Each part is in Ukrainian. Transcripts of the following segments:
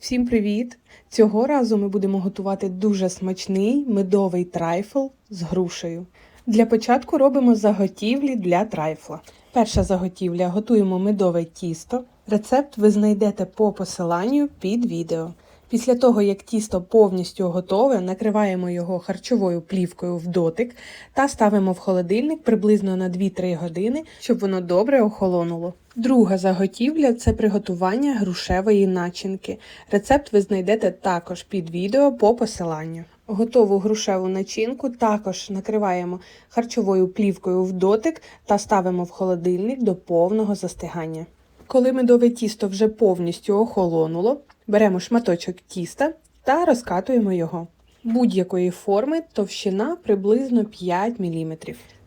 Всім привіт! Цього разу ми будемо готувати дуже смачний медовий трайфл з грушею. Для початку робимо заготівлі для трайфла. Перша заготівля готуємо медове тісто. Рецепт ви знайдете по посиланню під відео. Після того, як тісто повністю готове, накриваємо його харчовою плівкою в дотик та ставимо в холодильник приблизно на 2-3 години, щоб воно добре охолонуло. Друга заготівля це приготування грушевої начинки. Рецепт ви знайдете також під відео по посиланню. Готову грушеву начинку також накриваємо харчовою плівкою в дотик та ставимо в холодильник до повного застигання. Коли медове тісто вже повністю охолонуло, беремо шматочок тіста та розкатуємо його будь-якої форми товщина приблизно 5 мм.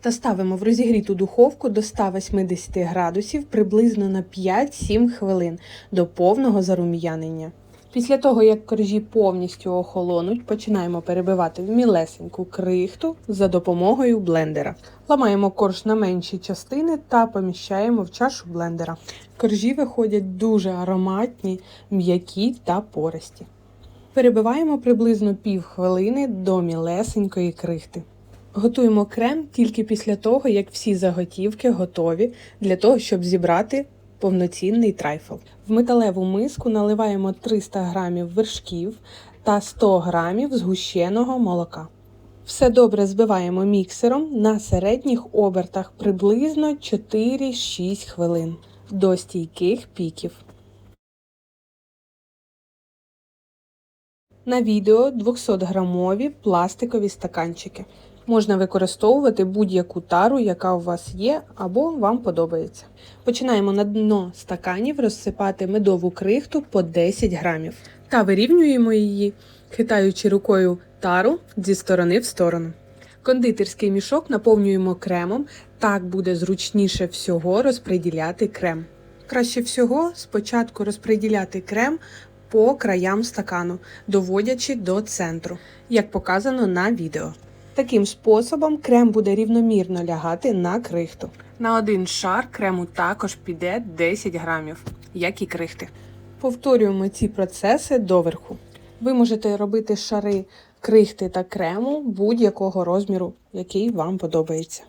Та ставимо в розігріту духовку до 180 градусів приблизно на 5-7 хвилин до повного зарум'янення. Після того, як коржі повністю охолонуть, починаємо перебивати в мілесеньку крихту за допомогою блендера. Ламаємо корж на менші частини та поміщаємо в чашу блендера. Коржі виходять дуже ароматні, м'які та пористі. Перебиваємо приблизно пів хвилини до мілесенької крихти. Готуємо крем тільки після того, як всі заготівки готові для того, щоб зібрати повноцінний трайфл. В металеву миску наливаємо 300 г вершків та 100 г згущеного молока. Все добре збиваємо міксером на середніх обертах приблизно 4-6 хвилин до стійких піків. На відео 200-грамові пластикові стаканчики. Можна використовувати будь-яку тару, яка у вас є, або вам подобається. Починаємо на дно стаканів розсипати медову крихту по 10 грамів та вирівнюємо її, хитаючи рукою тару зі сторони в сторону. Кондитерський мішок наповнюємо кремом, так буде зручніше всього розподіляти крем. Краще всього спочатку розподіляти крем по краям стакану, доводячи до центру, як показано на відео. Таким способом крем буде рівномірно лягати на крихту. На один шар крему також піде 10 грамів, як і крихти. Повторюємо ці процеси доверху. Ви можете робити шари крихти та крему будь-якого розміру, який вам подобається.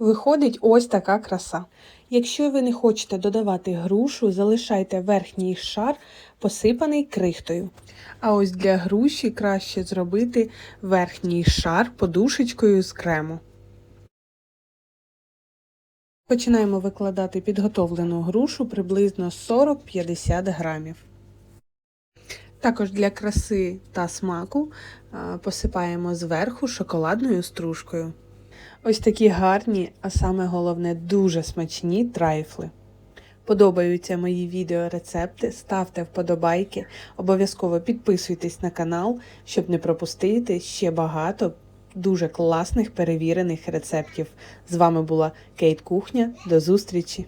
Виходить ось така краса. Якщо ви не хочете додавати грушу, залишайте верхній шар посипаний крихтою. А ось для груші краще зробити верхній шар подушечкою з крему. Починаємо викладати підготовлену грушу приблизно 40-50 грамів. Також для краси та смаку посипаємо зверху шоколадною стружкою. Ось такі гарні, а саме головне, дуже смачні трайфли. Подобаються мої відеорецепти, ставте вподобайки, обов'язково підписуйтесь на канал, щоб не пропустити ще багато дуже класних перевірених рецептів. З вами була Кейт Кухня. До зустрічі!